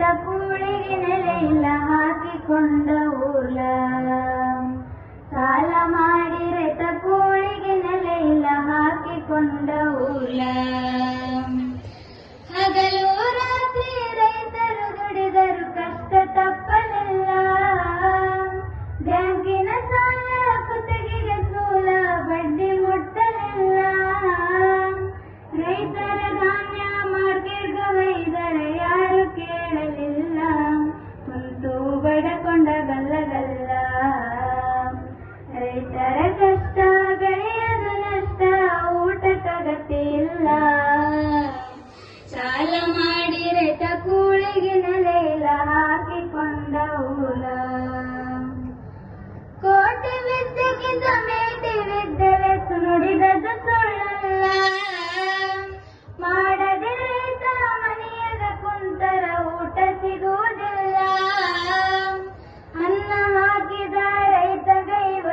ರೈತ ಕೂಳಿಗೆ ನೆಲೆ ಹಾಕಿಕೊಂಡ ಊಲ ಸಾಲ ಮಾಡಿ ರೈತ ಕೂಳಿಗೆ ನೆಲೆ ಹಾಕಿಕೊಂಡ ಊಲ ಕುಂತು ಬಡಕೊಂಡ ಗಲ್ಲ ಗಲ್ಲ ರೈತರ ಕಷ್ಟ ಬೆಳೆಯದು ನಷ್ಟ ಊಟಕ್ಕಾಗತ್ತಿಲ್ಲ ಸಾಲ ಮಾಡಿ ರೈತ ಕೂಳಿಗೆ